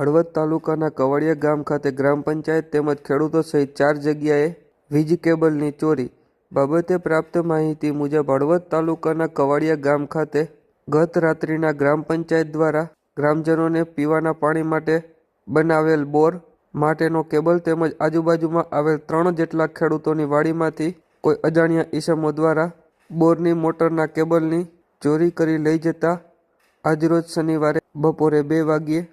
હળવદ તાલુકાના કવાડિયા ગામ ખાતે ગ્રામ પંચાયત તેમજ ખેડૂતો સહિત ચાર જગ્યાએ વીજ કેબલની ચોરી બાબતે પ્રાપ્ત માહિતી મુજબ હળવદ તાલુકાના કવાડિયા ગામ ખાતે ગત રાત્રિના ગ્રામ પંચાયત દ્વારા ગ્રામજનોને પીવાના પાણી માટે બનાવેલ બોર માટેનો કેબલ તેમજ આજુબાજુમાં આવેલ ત્રણ જેટલા ખેડૂતોની વાડીમાંથી કોઈ અજાણ્યા ઈસમો દ્વારા બોરની મોટરના કેબલની ચોરી કરી લઈ જતા આજરોજ શનિવારે બપોરે બે વાગ્યે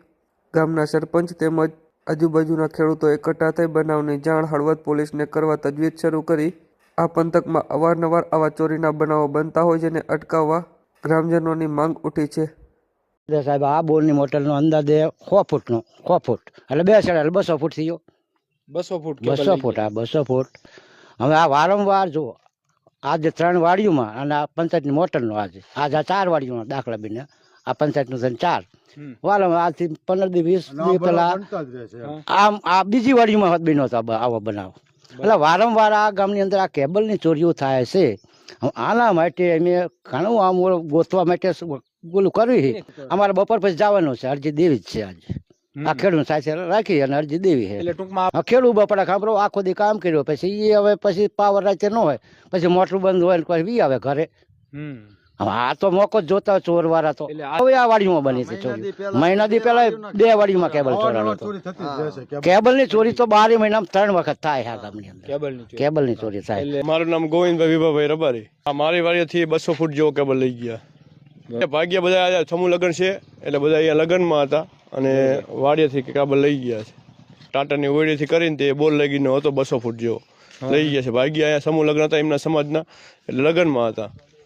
ગામના સરપંચ તેમજ આજુબાજુના ખેડૂતો એકઠા થઈ બનાવની જાણ હળવદ પોલીસને કરવા તજવીજ શરૂ કરી. આ પંથકમાં અવારનવાર આવા ચોરીના બનાવો બનતા હોય છે અને અટકાવવા ગ્રામજનોની માંગ ઉઠી છે. સાહેબ આ બોરની મોટલનો અંદાજે સો ફૂટનો સો ફૂટ. એટલે બે સાડા એટલે બસો ફૂટ થઈ ગયો બસો ફૂટ બસો ફૂટ આ બસો ફૂટ. હવે આ વારંવાર જુઓ આજે ત્રણ વાડીઓમાં અને આ પંચાયતની મોટરનો આજે. આજે આ ચાર વાડીઓમાં દાખલા બીને આ પંચાયતનું થઈને ચાર. આજથી પંદર દી વીસ દી પેલા આમ આ બીજી વાડીમાં હોત બીનો હતો આવો બનાવ. એટલે વારંવાર આ ગામની અંદર આ કેબલની ચોરીઓ થાય છે. આના માટે અમે ઘણું આમ ગોતવા માટે શું કર્યું કરવી અમારે બપોર પછી જવાનું છે. અરજી દેવી જ છે આજે. આ ખેડૂત સાથે રાખી અને અરજી દેવી છે. એટલે ટૂંકમાં ખેડૂત બપોરે ખાબરો આખો દી કામ કર્યો પછી એ હવે પછી પાવર રાતે ન હોય. પછી મોટરું બંધ હોય ને પછી વી આવે ઘરે. આ તો મોકો જોતા ચોર વાળા તો. આ- હવે આ વાડીમાં બની છે ચોરી. મહિના દી પેલા બે વાડીમાં કેબલ ચોરાણો હતો કેબલ. ની ચોરી તો બારે મહિનામાં ત્રણ વખત થાય આ ગામની અંદર. કેબલની ચોરી થાય. મારું નામ ગોવિંદભાઈ વિભાભાઈ રબારી. આ મારી વાડીથી બસો ફૂટ જેવો કેબલ લઈ ગયા. ભાગ્ય બધા આજે સમૂહ લગ્ન છે એટલે બધા અહીંયા લગ્નમાં હતા અને વાડીએથી કેબલ લઈ ગયા છે. ટાટાની ઓળીથી કરીને તે બોલ લગીનો હતો બસો ફૂટ જેવો. લઈ ગયા છે. ભાગ્ય અહીંયા સમૂહ લગ્ન હતા એમના સમાજના એટલે લગ્નમાં હતા.